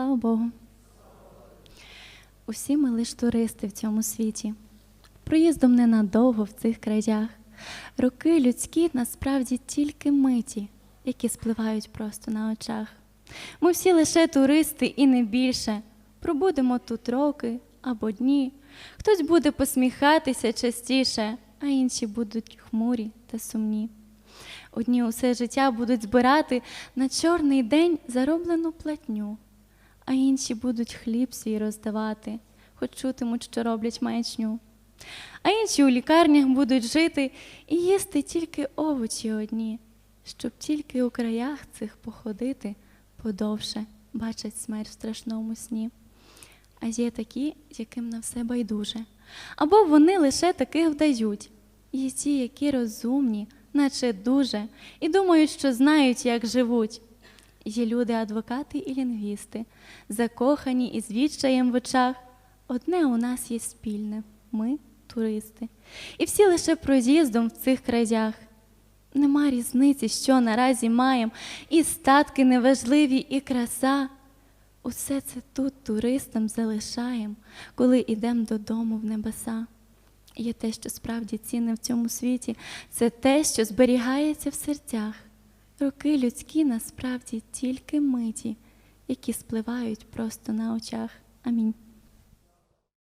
Слава Богу. Усі ми лиш туристи в цьому світі, проїздом ненадовго в цих краях. Роки людські насправді тільки миті, які спливають просто на очах. Ми всі лише туристи і не більше. Пробудемо тут роки або дні. Хтось буде посміхатися частіше, а інші будуть хмурі та сумні. Одні усе життя будуть збирати на чорний день зароблену платню, а інші будуть хліб свій роздавати, хоч чутимуть, що роблять маячню. А інші у лікарнях будуть жити і їсти тільки овочі одні, щоб тільки у краях цих походити подовше бачать смерть в страшному сні. А є такі, яким на все байдуже, або вони лише таких вдають. Є ті, які розумні, наче дуже, і думають, що знають, як живуть. Є люди, адвокати і лінгвісти, закохані і з відчаєм в очах. Одне у нас є спільне ми туристи. І всі лише проїздом в цих краях. Нема різниці, що наразі маєм, і статки неважливі, і краса. Усе це тут туристам залишаєм, коли йдемо додому в небеса. Є те, що справді цінне в цьому світі, це те, що зберігається в серцях. Роки людські насправді тільки миті, які спливають просто на очах. Амінь.